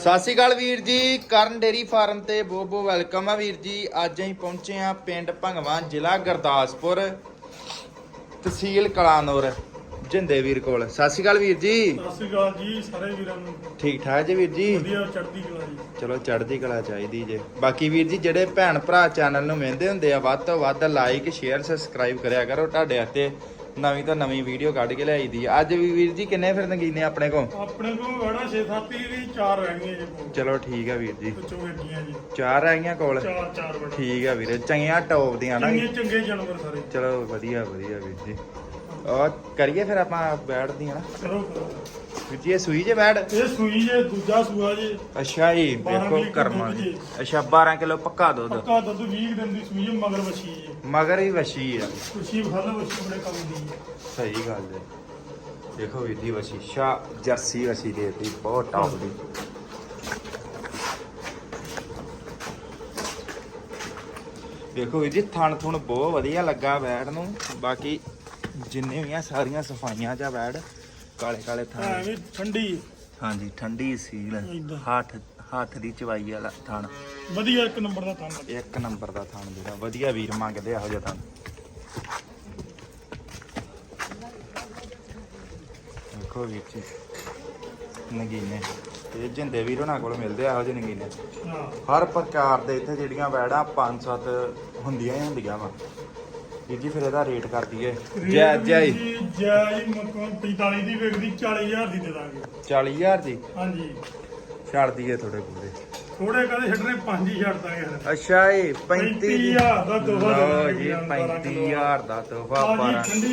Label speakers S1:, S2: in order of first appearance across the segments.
S1: ਸਤਿ ਸ਼੍ਰੀ ਅਕਾਲ ਵੀਰ ਜੀ ਕਰਨ ਡੇਰੀ ਫਾਰਮ ਤੇ ਬਹੁਤ ਬਹੁਤ ਵੈਲਕਮ ਆ ਵੀਰ ਜੀ। ਅੱਜ ਅਸੀਂ ਪਹੁੰਚੇ ਆ ਪਿੰਡ ਭੰਗਵਾਂ ਜ਼ਿਲ੍ਹਾ ਗੁਰਦਾਸਪੁਰ ਤਹਿਸੀਲ ਕਲਾਨੌਰ ਜਿੰਦੇ ਵੀਰ ਕੋਲ। ਸਤਿ ਸ਼੍ਰੀ ਅਕਾਲ ਵੀਰ ਜੀ।
S2: ਸਤਿ ਸ਼੍ਰੀ ਅਕਾਲ ਜੀ ਸਾਰੇ ਵੀਰਾਂ ਨੂੰ।
S1: ਠੀਕ ਠਾਕ ਜੀ ਵੀਰ ਜੀ?
S2: ਵਧੀਆ ਚੜ੍ਹਦੀ ਕਲਾ ਜੀ।
S1: ਚਲੋ ਚੜ੍ਹਦੀ ਕਲਾ ਚਾਹੀਦੀ ਜੇ। ਬਾਕੀ ਵੀਰ ਜੀ ਜਿਹੜੇ ਭੈਣ ਭਰਾ ਚੈਨਲ ਨੂੰ ਮਿਹਨਦੇ ਹੁੰਦੇ ਆ ਵੱਧ ਤੋਂ ਵੱਧ ਲਾਈਕ ਸ਼ੇਅਰ ਸਬਸਕ੍ਰਾਈਬ ਕਰਿਆ ਕਰੋ ਤੁਹਾਡੇ ਹੱਥੇ ਨਵੀਂ ਤੋਂ ਨਵੀਂ ਵੀਡੀਓ ਕੱਢ ਕੇ ਲਿਆਈ ਦੀ। ਅੱਜ ਵੀ ਵੀਰ ਜੀ ਕਿੰਨੇ ਫਿਰ ਨਗੀਨੇ ਆਪਣੇ ਕੋਲ?
S2: ਆਪਣੇ ਕੋਲ ਵੜਾ 6-7 ਹੀ ਚਾਰ ਰਹਿ ਗਈਆਂ ਜੀ ਕੋਲ।
S1: ਚਲੋ ਠੀਕ ਆ ਵੀਰ ਜੀ।
S2: ਵਿੱਚੋਂ ਵੇਖੀਆਂ ਜੀ।
S1: ਚਾਰ ਆ ਗਈਆਂ ਕੋਲ?
S2: ਚਾਰ ਚਾਰ ਵੜੇ
S1: ਠੀਕ ਆ ਵੀਰੇ ਚੰਗੀਆਂ ਟੌਪ ਦੀਆਂ ਨਾ।
S2: ਚੰਗੇ ਚੰਗੇ ਜਾਨਵਰ ਸਾਰੇ।
S1: ਚਲੋ ਵਧੀਆ ਵਧੀਆ ਵੀਰ ਜੀ। ਉਹ ਕਰੀਏ ਫਿਰ ਆਪਾਂ ਬੈਠਦੀਆਂ ਨਾ?
S2: ਕਰੋ ਕਰੋ।
S1: ਵੀਰ ਜੀ ਇਹ ਸੂਈ ਜੇ ਬੈਠ?
S2: ਇਹ ਸੂਈ ਜੇ ਦੂਜਾ ਸੂਆ ਜੀ।
S1: ਅੱਛਾ ਜੀ
S2: ਬਾਰਾਂ
S1: ਵੇਖੋ
S2: ਕਿੱਲੋ
S1: ਕਰਮਾਂ
S2: ਦੁੱਧ
S1: ਦੀ।
S2: ਜੀ।
S1: ਅੱਛਾ 12 ਕਿਲੋ ਪੱਕਾ ਦੁੱਧ।
S2: ਪੱਕਾ ਦੁੱਧ 20 ਦਿਨ ਦੀ ਸੂਈ ਮਗਰ ਵਛੀ ਜੀ
S1: ਮਗਰ ਹੀ ਵਸ਼ੀ ਆ।
S2: ਵਛੀ ਖਾਲਾ ਵਛੀ ਬੜੇ ਕੰਮ ਦੀ ਹੈ।
S1: ਸਹੀ ਗੱਲ ਹੈ। ਦੇਖੋ ਵੀਰ ਜੀ ਵਸ਼ੀ ਸ਼ਾ ਜਰਸੀ ਵਸ਼ੀ ਦੇਤੀ ਬਹੁਤ ਟੌਪ ਦੀ। ਦੇਖੋ ਵੀਰ ਜੀ ਥਣ ਥੁਣ ਬਹੁਤ ਵਧੀਆ ਲੱਗਾ ਬੈੜ ਨੂੰ। ਬਾਕੀ ਜਿੰਨੇ ਵੀ ਆ ਸਾਰੀਆਂ ਸਫਾਈਆਂ ਜਾਂ ਬੈੜ ਕਾਲੇ ਕਾਲੇ ਥਣ
S2: ਐਵੇਂ ਠੰਡੀ
S1: ਹਾਂਜੀ ਠੰਡੀ ਸੀਲ
S2: ਏਦਾਂ।
S1: ਹੱਥ ਹੱਥ ਦੀ ਚਵਾਈ ਵਾਲਾ ਥਣ।
S2: ਵਧੀਆ ਇੱਕ ਨੰਬਰ ਦਾ ਥਾਂ ਲੱਗਾ
S1: ਇੱਕ ਨੰਬਰ ਦਾ ਥਣ ਜਿਹੜਾ ਵਧੀਆ ਵੀਰ ਮੰਗਦੇ ਇਹੋ ਜਿਹਾ ਥਣ। ਦੇਖੋ ਵੀਰ ਜੀ ਨਗੀਨੇ। ਇਹ ਜਿੰਦੇ ਵੀਰ ਉਹਨਾਂ ਕੋਲ ਮਿਲਦੇ ਆ ਇਹੋ ਜਿਹੇ ਨਗੀਨੇ।
S2: ਹਾਂ।
S1: ਹਰ ਪ੍ਰਕਾਰ ਦੇ ਇੱਥੇ ਜਿਹੜੀਆਂ ਵੈੜਾਂ ਪੰਜ ਸੱਤ ਹੁੰਦੀਆਂ ਹੀ ਹੁੰਦੀਆਂ ਵਾ। ਵੀਰ ਜੀ ਫਿਰ ਇਹਦਾ ਰੇਟ ਕਰ ਦਈਏ। ਜੈ ਜੈ
S2: ਜੀ। ਜੈ ਜੀ ਮਕਨ 45 ਦੀ ਵਿਕਦੀ 40000 ਦੀ ਦੇ ਦਾਂਗੇ।
S1: 40000 ਦੀ?
S2: ਹਾਂਜੀ।
S1: ਛੱਡ ਦਈਏ ਥੋੜੇ ਪੂਰੇ
S2: ਥੋੜੇ ਕਦੇ ਛੱਡਣੇ ਪੰਜ ਹੀ ਛੱਡ ਦਾਂਗੇ
S1: ਅੱਛਾ ਇਹ 35
S2: 35000 ਦਾ ਤੋਹਫਾ
S1: ਲਓ
S2: ਦੇਣਾ
S1: ਜੀ
S2: ਜੀ,
S1: 35000 ਦਾ ਤੋਹਫਾ
S2: ਠੰਡੀ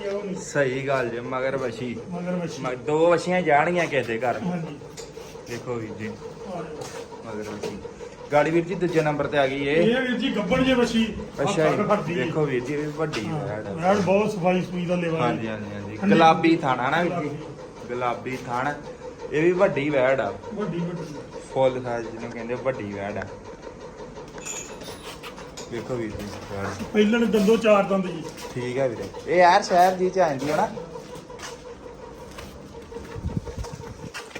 S2: ਆ ਉਹ ਨਹੀਂ
S1: ਸਹੀ ਗੱਲ ਜੇ ਮਗਰ ਵਸ਼ੀ
S2: ਮਗਰ
S1: ਮ- ਦੋ ਵਸ਼ੀਆਂ ਜਾਣਗੀਆਂ ਕਿਸੇ ਦੇ ਘਰ।
S2: ਹਾਂਜੀ।
S1: ਦੇਖੋ ਵੀਰ ਜੀ। ਮਗਰ ਵਸ਼ੀ ਗਾੜੀ ਵੀਰ ਜੀ ਦੂਜੇ ਨੰਬਰ ਤੇ ਆ ਗਈ ਇਹ
S2: ਇਹ ਵੀਰ ਜੀ ਗੱਬੜ ਜੇ ਵਛੀ।
S1: ਅੱਛਾ ਜੀ ਦੇਖੋ ਵੀਰ ਜੀ ਇਹ ਵੀ ਵੱਡੀ ਆ।
S2: ਯਾਰ ਬਹੁਤ ਸਫ਼ਾਈ ਸੂਈ ਦਾ ਲੈਵਾ
S1: ਹਾਂਜੀ ਹਾਂਜੀ ਹਾਂਜੀ। ਗੁਲਾਬੀ ਥਾਣਾ ਨਾ ਵੀਰ ਜੀ। ਗੁਲਾਬੀ। ਥਾਣ। ਇਹ ਵੀ ਵੱਡੀ ਵੈੜ ਆ।
S2: ਵੱਡੀ ਵੱਡੀ।
S1: ਫੁੱਲ ਸਾਈਜ਼ ਜਿਹਨੂੰ ਕਹਿੰਦੇ ਵੱਡੀ ਵੈੜ ਆ। ਦੇਖੋ ਵੀਰ ਜੀ ਵੈੜ।
S2: ਪਹਿਲਾਂ ਨੇ ਦੰਦੋ ਚਾਰ ਦੰਦ ਜੀ।
S1: ਠੀਕ ਹੈ ਵੀਰੇ। ਇਹ ਯਾਰ ਸ਼ਹਿਰ ਜੀ ਚ ਆਂਦੀ ਹੈ ਨਾ।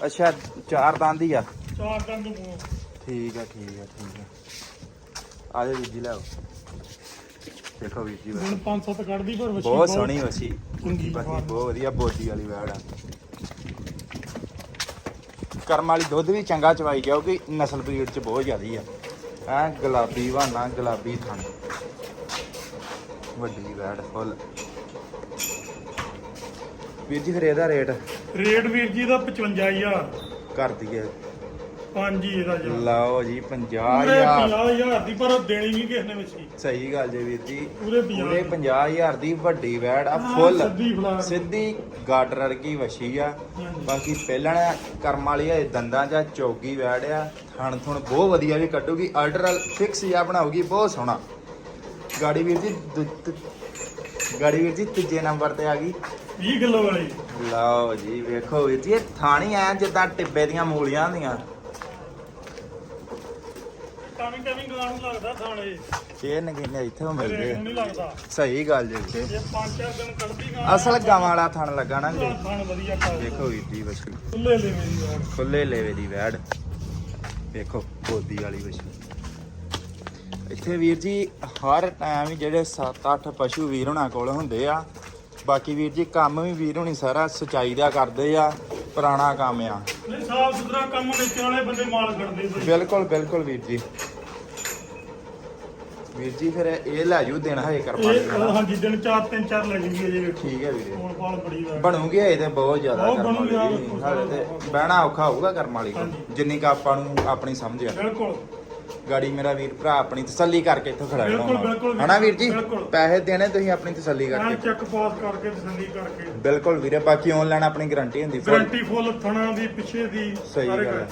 S1: ਅੱਛਾ ਚਾਰ ਦੰਦ ਹੀ ਆ।
S2: ਚਾਰ ਦੰਦ ਮੂੰਹ
S1: ਠੀਕ ਹੈ ਠੀਕ ਹੈ ਠੀਕ ਹੈ ਆ ਜਾ ਵੀਰ ਜੀ ਲਿਆਓ ਦੇਖੋ ਵੀਰ ਜੀ।
S2: ਹੁਣ ਪੰਜ ਸੱਤ ਕੱਢਦੀ ਪਰ ਵਛੀ
S1: ਬਹੁਤ ਸੋਹਣੀ ਵਸੀ
S2: ਚੰਗੀ
S1: ਬਾਕੀ। ਬਹੁਤ ਵਧੀਆ ਬੋਦੀ ਵਾਲੀ ਵੈੜ ਆ। ਕਰਮ ਵਾਲੀ ਦੁੱਧ ਵੀ ਚੰਗਾ ਚਵਾਈ ਜਾਊਗੀ ਨਸਲ ਬਰੀਡ ਚ ਬਹੁਤ ਜ਼ਿਆਦੀ ਆ। ਐ ਗੁਲਾਬੀ ਵਾਨਾ ਗੁਲਾਬੀ ਥਣ। ਵੱਡੀ ਵੈੜ ਫੁੱਲ। ਵੀਰ ਜੀ ਫਿਰ ਇਹਦਾ ਰੇਟ?
S2: ਰੇਟ ਵੀਰ ਜੀ ਦਾ 55000
S1: ਕਰ ਦਈਏ।
S2: ਪੰਜ ਹੀ ਇਹਦਾ ਜੀ
S1: ਲਓ ਜੀ
S2: ਪੂਰੇ
S1: 50000
S2: 50000 ਦੀ ਪਰ ਉਹ ਦੇਣੀ ਨਹੀਂ ਕਿਸੇ ਨੇ ਵਛੀ
S1: ਸਹੀ ਗੱਲ ਜੇ ਵੀਰ ਜੀ।
S2: ਪੂਰੇ 50
S1: ਪੂਰੇ 50000 ਦੀ ਵੱਡੀ ਵੈੜ ਆ
S2: ਹਾਂ,
S1: ਫੁੱਲ।
S2: ਸਿੱਧੀ ਫਲਾਰ।
S1: ਸਿੱਧੀ ਗਾਡਰ ਵਰਗੀ ਵਛੀ ਆ।
S2: ਹਾਂਜੀ।
S1: ਬਾਕੀ ਪਹਿਲਾਂ ਕਰਮ ਵਾਲੀ ਆ ਇਹ ਦੰਦਾਂ ਜਾਂ ਚੌਗੀ ਵੈੜ ਆ। ਥਣ ਥੁਣ ਬਹੁਤ ਵਧੀਆ ਵੀ ਕੱਢੂਗੀ। ਆਰਡਰ ਫਿਕਸ ਜਿਹਾ ਬਣਾਉਗੀ ਬਹੁਤ ਸੋਹਣਾ। ਗਾੜੀ ਵੀਰ ਜੀ ਦੂ- ਤ- ਗਾੜੀ ਵੀਰ ਜੀ ਤੀਜੇ ਨੰਬਰ ਤੇ ਆ ਗਈ।
S2: 20 ਕਿਲੋ ਵਾਲੀ।
S1: ਲਓ ਜੀ ਵੇਖੋ ਵੀਰ ਜੀ ਇਹ ਥਾਣੀ ਐ ਜਿੱਦਾਂ ਟਿੱਬੇ ਦੀਆਂ ਮੂਲੀਆਂ ਹੁੰਦੀਆਂ।
S2: ਨੂੰ ਲੱਗਦਾ ਥਾਣੇ।
S1: ਇਹ ਨਗੀਨੇ ਇੱਥੋਂ
S2: ਰੇਟ
S1: ਮਿਲਦੇ
S2: ਨੂੰ ਨਹੀਂ ਲੱਗਦਾ।
S1: ਸਹੀ ਗੱਲ ਜੀ ਵੀਰੇ
S2: ਜੇ ਪੰਜ ਚਾਰ ਦਿਨ ਕੱਢਦੀ ਗਾਂ
S1: ਅਸਲ ਗਾਵਾਂ ਵਾਲਾ ਥਣ ਲੱਗਾ ਨਾ ਵੀਰੇ
S2: ਖਾਣ ਵਧੀਆ ਪਾ
S1: ਵੇਖੋ ਵੀਰ ਜੀ ਵਛੀ
S2: ਖੁੱਲੇ ਲੈ ਮੇਰੀ ਯਾਰ
S1: ਖੁੱਲੇ ਲੇਵੇ ਦੀ ਵੈੜ। ਵੇਖੋ ਬੋਦੀ ਵਾਲੀ ਵਛੀ ਇੱਥੇ ਵੀਰ ਜੀ ਹਰ ਟਾਈਮ ਹੀ ਜਿਹੜੇ 7-8 ਪਸ਼ੂ ਵੀਰ ਹੁਣਾਂ ਕੋਲ ਹੁੰਦੇ ਆ। ਬਾਕੀ ਵੀਰ ਜੀ ਕੰਮ ਵੀ ਵੀਰ ਹੁਣੀ ਸਾਰਾ ਸਚਾਈ ਦਾ ਕਰਦੇ ਆ ਪੁਰਾਣਾ ਕੰਮ ਆ।
S2: ਨਹੀਂ ਸਾਫ਼ ਸੁਥਰਾ ਕੰਮ ਵਿੱਚ ਵਾਲੇ ਬੰਦੇ ਮਾਲ ਕਰਦੇ ਬਈ
S1: ਬਿਲਕੁਲ ਬਿਲਕੁਲ ਵੀਰ ਜੀ। ਵੀਰ ਜੀ ਫਿਰ ਇਹ ਲੈ ਜੂ ਦੇਣਾ ਹੈ ਕਰਮਾ
S2: ਇਹ ਹਾਂਜੀ ਦਿਨ ਚਾਰ ਤਿੰਨ ਚਾਰ ਲੈ ਜੂਗੀ ਅਜੇ ਵੇਖੋ
S1: ਠੀਕ ਹੈ ਵੀਰੇ।
S2: ਬੜੀ
S1: ਬਣੂਗੀ ਇਹ ਤੇ ਬਹੁਤ ਜ਼ਿਆਦਾ
S2: ਬਹੁਤ
S1: ਕਰਮ
S2: ਬਣੂਗੀ,
S1: ਵਾਲੀ ਹਾਲੇ ਤੇ ਬਹਿਣਾ ਔਖਾ ਹੋਊਗਾ ਕਰਮ ਵਾਲੀ ਕੋਲ
S2: ਹਾਂਜੀ।
S1: ਜਿੰਨੀ ਕ ਆਪਾਂ ਨੂੰ ਆਪਣੀ ਸਮਝ ਆ।
S2: ਬਿਲਕੁਲ।
S1: ਗਾੜੀ ਮੇਰਾ ਵੀਰ ਭਰਾ ਆਪਣੀ ਤਸੱਲੀ ਕਰਕੇ ਇੱਥੋਂ ਖੜਾ
S2: ਬਿਲਕੁਲ, ਬਿਲਕੁਲ,
S1: ਵੀਰ। ਜੀ?
S2: ਬਿਲਕੁਲ।
S1: ਪੈਸੇ ਦੇਣੇ ਤੁਸੀਂ ਆਪਣੀ ਤਸੱਲੀ ਕਰਕੇ।
S2: ਚੈੱਕ ਪਾਸ ਕਰਕੇ ਤਸੱਲੀ ਕਰਕੇ।
S1: ਬਿਲਕੁਲ ਵੀਰੇ ਬਾਕੀ ਆਨਲਾਈਨ ਆਪਣੀ ਗਾਰੰਟੀ ਹੁੰਦੀ। Full।
S2: ਗਾਰੰਟੀ ਫੁੱਲ ਥਣਾ ਦੀ ਪਿੱਛੇ ਦੀ
S1: ਸਹੀ ਗੱਲ ਹੈ।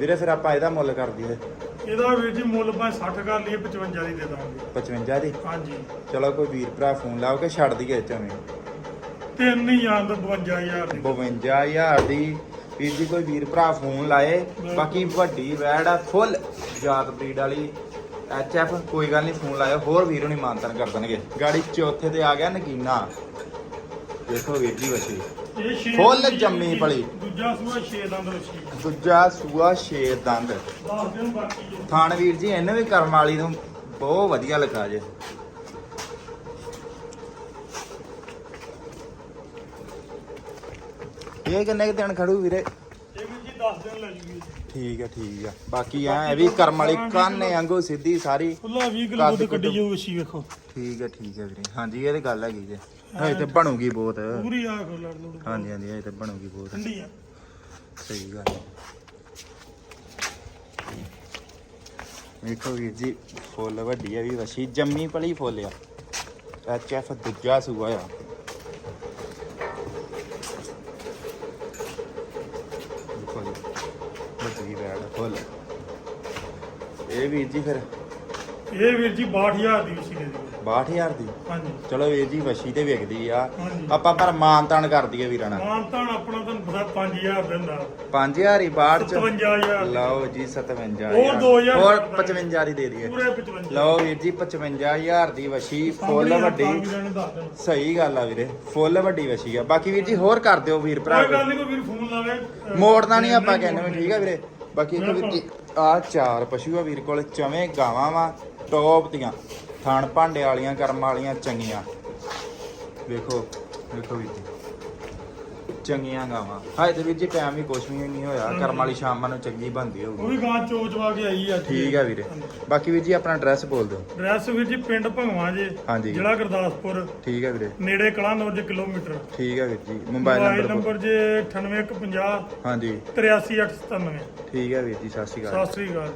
S1: ਵੀਰੇ ਫਿਰ ਆਪਾਂ ਇਹਦਾ ਮੁੱਲ ਕਰ ਦਈਏ।
S2: ਇਹਦਾ ਵੀਰ ਜੀ ਮੁੱਲ ਭਾਵੇਂ 60 ਕਰ ਲਈਏ 55 ਦੀ ਦੇ ਦਾਂਗੇ।
S1: 55 ਦੀ?
S2: ਹਾਂਜੀ।
S1: ਚਲੋ ਕੋਈ ਵੀਰ ਭਰਾ ਫੋਨ ਲਾਓ ਕਿ ਛੱਡ ਦਈਏ ਚਵੇਂ
S2: ਤਿੰਨ ਹੀ ਆਂਦ 52000 ਦੀ।
S1: 52000 ਦੀ। ਵੀਰ ਜੀ ਕੋਈ ਵੀਰ ਭਰਾ ਫੋਨ ਲਾਏ। ਬਾਕੀ ਵੱਡੀ ਵੈੜ ਆ ਫੁੱਲ। ਜਾਤ ਬਰੀਡ ਵਾਲੀ ਐਚ ਐਫ ਕੋਈ ਗੱਲ ਨਹੀਂ ਫੋਨ ਲਾਇਓ। ਹੋਰ ਵੀਰ ਨਹੀਂ ਮਾਨਤਨ ਕਰ ਦੇਣਗੇ। ਗਾੜੀ ਚੌਥੇ ਤੇ ਆ ਗਿਆ ਨਗੀਨਾ। ਦੇਖੋ ਵੀਰ ਜੀ
S2: ਇਹ ਛੇ
S1: ਫੁੱਲ
S2: ਦੰਦ ਦੀ
S1: ਜੰਮੀ। ਪਲੀ।
S2: ਦੂਜਾ ਸੂਆ 6 ਦੰਦ ਵੱਛੀ
S1: ਦੂਜਾ ਸੂਆ ਛੇ ਦੰਦ।
S2: 10 ਦਿਨ ਬਾਕੀ ਜੇ।
S1: ਥਾਣ ਵੀਰ ਜੀ ਇਹਨੇ ਵੀ ਕਰਮ ਵਾਲੀ ਨੂੰ ਬਹੁਤ ਵਧੀਆ ਲੱਗਾ ਜੇ। ਇਹ ਕਿੰਨੇ ਕੁ ਦਿਨ ਖੜੂ ਵੀਰੇ?
S2: ਇਹ ਵੀ ਜੀ 10 ਦਿਨ ਲੈ ਜੂਗੀ।
S1: ਠੀਕ ਹੈ ਠੀਕ ਹੈ। ਬਾਕੀ ਐ ਵੀ ਕਰਮ ਵਾਲੀ ਕਾਨੇ ਵਾਂਗੂ ਸਿੱਧੀ ਸਾਰੀ
S2: ਖੁੱਲਾ 20 ਕਿਲੋ ਦੁੱਧ ਕੱਢੀ। ਜਾਊ ਵੱਛੀ ਵੇਖੋ।
S1: ਠੀਕ ਹੈ ਠੀਕ ਹੈ ਵੀਰੇ। ਹਾਂਜੀ ਇਹ ਤੇ ਗੱਲ ਹੈਗੀ ਜੇ। ਇਹ ਤੇ ਬਣੂਗੀ ਬਹੁਤ।
S2: ਪੂਰੀ ਆ ਖੋ ਲੜ ਲੜ
S1: ਹਾਂਜੀ ਹਾਂਜੀ ਇਹ ਤੇ ਬਣੂਗੀ ਬਹੁਤ।
S2: ਠੰਡੀ ਆ।
S1: ਸਹੀ ਗੱਲ। ਵੇਖੋ ਵੀਰ ਜੀ ਫੁੱਲ ਵੱਡੀ ਆ ਵੀ ਵਸ਼ੀ ਜੰਮੀ ਪਲੀ ਫੁੱਲ ਆ। ਐਚ ਐਫ ਦੂਜਾ ਸੂਆ ਆ। ਦੇਖੋ ਜੀ। ਫੁੱਲ। ਇਹ ਵੀਰ ਜੀ ਫਿਰ?
S2: ਇਹ ਵੀਰ ਜੀ 62000 ਦੀ ਵੱਛੀ ਦੇ ਦਿਓ
S1: 62000 ਦੀ?
S2: ਹਾਂਜੀ।
S1: ਚਲੋ ਵੀਰ ਜੀ ਵਸ਼ੀ ਤੇ ਵਿਕਦੀ ਆ।
S2: ਹਾਂਜੀ।
S1: ਆਪਾਂ ਪਰ ਮਾਨ ਤਾਨ ਕਰ ਦਈਏ ਵੀਰਾਂ ਨਾਲ।
S2: ਮਾਨਤਾਨ ਆਪਣਾ ਤੁਹਾਨੂੰ ਪਤਾ 5000 ਦਿੰਦਾ।
S1: 5000 ਹੀ ਬਾੜ ਚ?
S2: 57000
S1: ਲਓ ਜੀ 57
S2: ਹੋਰ 2000
S1: ਹੋਰ 55 ਦੀ ਦੇ ਦਈਏ।
S2: ਪੂਰੇ 55
S1: ਲਓ ਵੀਰ ਜੀ 55000 ਦੀ ਵਸ਼ੀ ਫੁੱਲ ਵੱਡੀ। ਸਹੀ ਗੱਲ ਆ ਵੀਰੇ ਫੁੱਲ ਵੱਡੀ ਵਸ਼ੀ ਆ। ਬਾਕੀ ਵੀਰ ਜੀ ਹੋਰ ਕਰ ਦਿਓ ਵੀਰ ਭਰਾ
S2: ਕੋਈ ਗੱਲ ਨਹੀਂ ਕੋਈ ਵੀਰ ਫੋਨ ਲਾਵੇ। ਅਹ,
S1: ਮੋੜਨਾ ਨਹੀਂ ਆਪਾਂ ਕਹਿੰਦੇ ਵੀ। ਠੀਕ ਆ ਵੀਰੇ। ਬਾਕੀ ਇੱਕ ਆ ਚਾਰ ਪਸ਼ੂ ਆ ਵੀਰ ਕੋਲ ਚਵੇਂ ਗਾਵਾਂ ਵਾ ਟੌਪ ਦੀਆਂ। ਥਣ ਭਾਂਡੇ ਵਾਲੀਆਂ ਕਰਮ ਵਾਲੀਆਂ ਚੰਗੀਆਂ। ਵੇਖੋ ਵੇਖੋ ਵੀਰ ਜੀ। ਚੰਗੀਆਂ ਗਾਵਾਂ। ਹਾਏ ਤੇ ਵੀਰ ਜੀ ਟਾਈਮ ਵੀ ਕੁਛ ਵੀ ਨਹੀਂ ਹੋਇਆ। ਕਰਮ ਵਾਲੀ ਸ਼ਾਮਾਂ ਨੂੰ ਚੰਗੀ ਬਣਦੀ
S2: ਉਹ
S1: ਹੋਊਗੀ।
S2: ਵੀ ਗਾਂ ਚੋਚਵਾ ਕੇ ਆਈ ਆ
S1: ਠੀਕ ਆ ਵੀਰੇ। ਬਾਕੀ ਵੀਰ ਜੀ ਆਪਣਾ ਐਡਰੈਸ ਬੋਲ ਦਿਓ।
S2: ਐਡਰੈਸ ਵੀਰ ਜੀ ਪਿੰਡ ਭੰਗਵਾ ਜੇ
S1: ਹਾਂਜੀ।
S2: ਜ਼ਿਲ੍ਹਾ ਗੁਰਦਾਸਪੁਰ।
S1: ਠੀਕ ਆ ਵੀਰੇ।
S2: ਨੇੜੇ ਕਲਾਨੌਰ ਕਿਲੋਮੀਟਰ।
S1: ਠੀਕ ਆ ਵੀਰ ਜੀ ਮੋਬਾਈਲ
S2: ਮੋਬਾਈਲ
S1: ਨੰਬਰ
S2: ਨੰਬਰ ਜੇ 9850
S1: ਹਾਂਜੀ।
S2: 83897
S1: ਠੀਕ ਆ ਵੀਰ ਜੀ ਸਤਿ ਸ਼੍ਰੀ ਅਕਾਲ।
S2: ਸਤਿ ਸ੍ਰੀ ਅਕਾਲ।